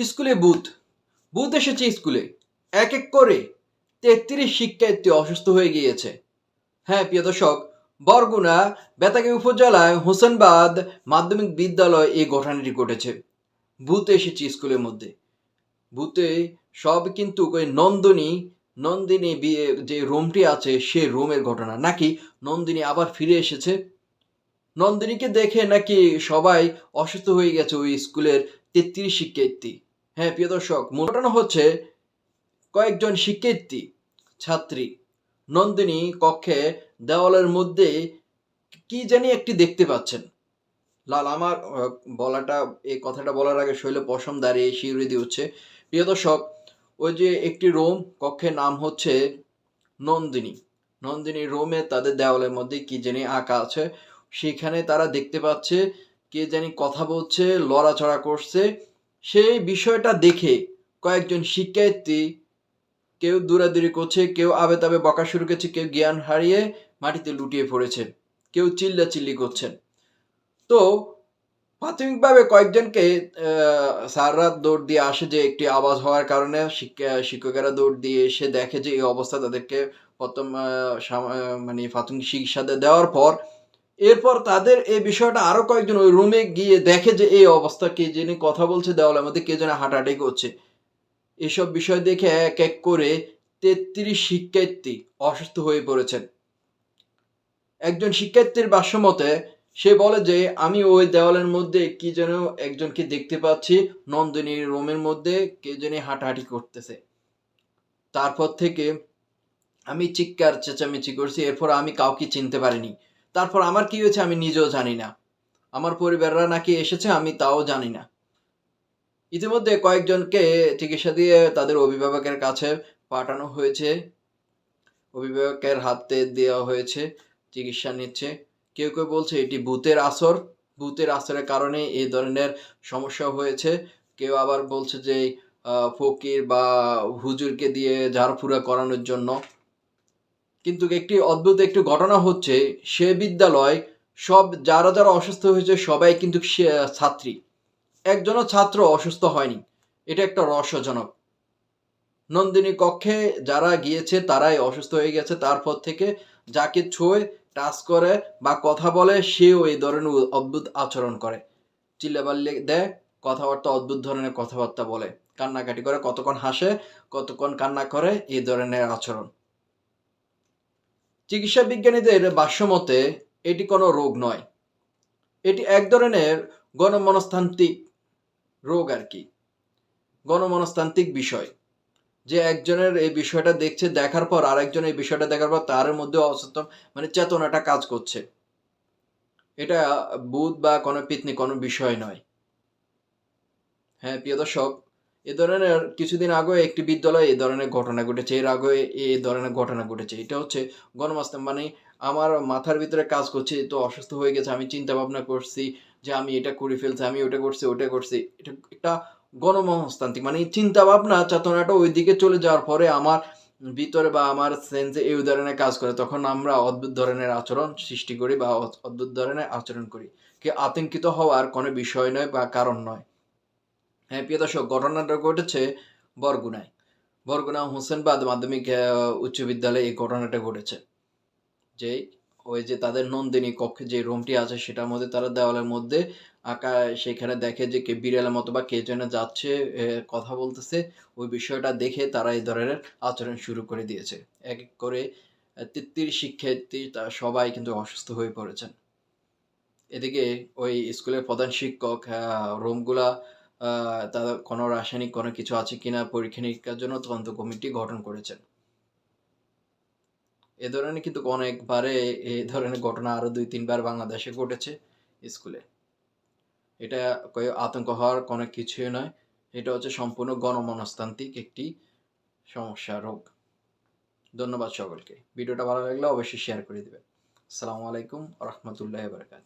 স্কুলে booth. Booth এসেছে স্কুলে। এক এক করে তেত্রিশ শিক্ষার্থী অসুস্থ হয়ে গিয়েছে। হ্যাঁ প্রিয় দর্শক, বরগুনা, বেতাগী উপজেলায় হোসেনবাদ মাধ্যমিক বিদ্যালয় এই ঘটনাটি ঘটেছে। ভূত এসেছে স্কুলের মধ্যে। বুথে সব কিন্তু ওই নন্দিনী নন্দিনী বি- যে রুমটি আছে, সে রুমের ঘটনা। নাকি নন্দিনী আবার ফিরে এসেছে? নন্দিনীকে দেখে নাকি সবাই অসুস্থ হয়ে গেছে ওই স্কুলের তেত্রিশ শিক্ষার্থী। হ্যাঁ প্রিয় দর্শক, মূল ঘটনা হচ্ছে কয়েকজন শিক্ষার্থী, ছাত্রী, নন্দিনী কক্ষে দেওয়ালের মধ্যে কি জানি একটি দেখতে পাচ্ছেন। লাল, আমার বলাটা, এই কথাটা বলার আগে শৈল পশম দাঁড়িয়ে শিউরে দিয়ে হচ্ছে প্রিয় দর্শক, ওই যে একটি রোম, কক্ষের নাম হচ্ছে নন্দিনী। নন্দিনী রোমে তাদের দেওয়ালের মধ্যে কি জানি আঁকা আছে। সেখানে তারা দেখতে পাচ্ছে, কে জানি কথা বলছে, লড়াচড়া করছে। সেই বিষয়টা দেখে কয়েকজন শিক্ষার্থী কেউ দূরাদূরি করছে কেউ আবে তাবে বকা শুরু করেছে কেউ জ্ঞান হারিয়ে মাটিতে লুটিয়ে পড়েছে কেউ চিল্লা চিল্লি করছেন। তো প্রাথমিকভাবে কয়েকজনকে আহ, স্যাররা দৌড় দিয়ে আসে যে একটি আওয়াজ হওয়ার কারণে শিক্ষা- শিক্ষকেরা দৌড় দিয়ে এসে দেখে যে এই অবস্থা তাদেরকে প্রথম মানে প্রাথমিক শিক্ষা দেওয়ার পর এরপর তাদের এই বিষয়টা আরও কয়েকজন ওই রুমে গিয়ে দেখে যে এই অবস্থা, কে যিনি কথা বলছে দেওয়ালের মধ্যে কে যেন হাঁটাহাঁটি করছে। এসব বিষয় দেখে এক এক করে তেত্রিশ শিক্ষার্থী অসুস্থ হয়ে পড়েছেন। একজন শিক্ষার্থীর ভাষ্যমতে সে বলে যে, আমি ওই দেওয়ালের মধ্যে কি যেন একজনকে দেখতে পাচ্ছি নন্দিনীর রুমের মধ্যে কে যেন হাঁটাহাঁটি করতেছে। তারপর থেকে আমি চিৎকার, চেঁচামেচি করছি, এরপর আমি কাউকে চিনতে পারিনি। তারপর আমার কি হয়েছে আমি নিজেও জানি না। আমার পরিবাররা নাকি এসেছে, আমি তাও জানি না। ইতিমধ্যে কয়েকজনকে চিকিৎসা দিয়ে তাদের অভিভাবকের কাছে পাঠানো হয়েছে। অভিভাবকের হাতে দেওয়া হয়েছে, চিকিৎসা নিচ্ছে। কেউ কেউ বলছে এটি ভূতের আসর। ভূতের আসরের কারণে এই ধরনের সমস্যা হয়েছে। কেউ আবার বলছে যে ফকির বা হুজুরকে দিয়ে ঝাড়ফুড়া করানোর জন্য কিন্তু একটি অদ্ভুত একটি ঘটনা হচ্ছে, সে বিদ্যালয় সব যারা যারা অসুস্থ হয়েছে সবাই কিন্তু সে ছাত্রী। একজনও ছাত্র অসুস্থ হয়নি। এটা একটা রহস্যজনক। নন্দিনী কক্ষে যারা গিয়েছে তারাই অসুস্থ হয়ে গেছে। তারপর থেকে যাকে ছোঁয় টাচ করে বা কথা বলে, সেও এই ধরনের অদ্ভুত আচরণ করে। চিল্লাবাল্লি দেয়, কথাবার্তা, অদ্ভুত ধরনের কথাবার্তা বলে। কান্নাকাটি করে, কতক্ষণ হাসে, কতক্ষণ কান্না করে, এই ধরনের আচরণ। চিকিৎসা বিজ্ঞানীদের ভাষ্যমতে, এটি কোনো রোগ নয়। এটি এক ধরনের গণমনস্তান্ত্রিক রোগ আর কি। গণমনস্তান্ত্রিক বিষয়। যে একজনের এই বিষয়টা দেখছে, দেখার পর আরেকজন এই বিষয়টা দেখার পর তার মধ্যে অসচেতন মানে চেতনাটা কাজ করছে। এটা বুধ বা কোনো পিতনি কোনো বিষয় নয়। হ্যাঁ প্রিয় দর্শক এ ধরনের কিছুদিন আগে একটি বিদ্যালয়ে এই ধরনের ঘটনা ঘটেছে। এর আগে এই ধরনের ঘটনা ঘটেছে। এটা হচ্ছে গণমাস্তান মানে আমার মাথার ভিতরে কাজ করছে, তো অসুস্থ হয়ে গেছে, আমি চিন্তা ভাবনা করছি যে আমি এটা করে ফেলছি, আমি ওটা করছি ওটা করছি। এটা একটা গণমনস্তান্ত্রিক মানে চিন্তা ভাবনা চেতনাটা ওই দিকে চলে যাওয়ার পরে আমার ভিতরে বা আমার সেন্সে এই ধরনের কাজ করে, তখন আমরা অদ্ভুত ধরনের আচরণ সৃষ্টি করি বা অদ্ভুত ধরনের আচরণ করি। কি আতঙ্কিত হওয়ার কোনো বিষয় নয় বা কারণ নয়। হ্যাঁ প্রিয় দর্শক, ঘটনাটা ঘটেছে বরগুনায়। বরগুনা হোসেনবাদ মাধ্যমিক উচ্চ বিদ্যালয়ে এই ঘটনাটা ঘটেছে। যে ওই যে তাদের নন্দিনী কক্ষে যে রুমটি আছে, সেটার মধ্যে তারা দেওয়ালের মধ্যে আঁকা, সেখানে দেখে যে কে বিড়ালের মতো বা কে যেন যাচ্ছে কথা বলতেছে। ওই বিষয়টা দেখে তারা এই ধরনের আচরণ শুরু করে দিয়েছে। এক এক করে তেত্রিশ শিক্ষার্থী, তা সবাই কিন্তু অসুস্থ হয়ে পড়েছেন। এদিকে ওই স্কুলের প্রধান শিক্ষক রুমগুলা আহ, তাদের কোনো রাসায়নিক কোনো কিছু আছে কিনা পরীক্ষা নিরীক্ষার জন্য তদন্ত কমিটি গঠন করেছেন। এ ধরনের কিন্তু অনেকবারে এই ধরনের ঘটনা আরও দুই তিনবার বাংলাদেশে ঘটেছে স্কুলে। এটা আতঙ্ক হওয়ার কোনো কিছুই নয়। এটা হচ্ছে সম্পূর্ণ গণমনস্তান্ত্রিক একটি সমস্যা রোগ। ধন্যবাদ সকলকে। ভিডিওটা ভালো লাগলে অবশ্যই শেয়ার করে দেবেন। আসসালামু আলাইকুম রহমতুল্লাহ বারকাত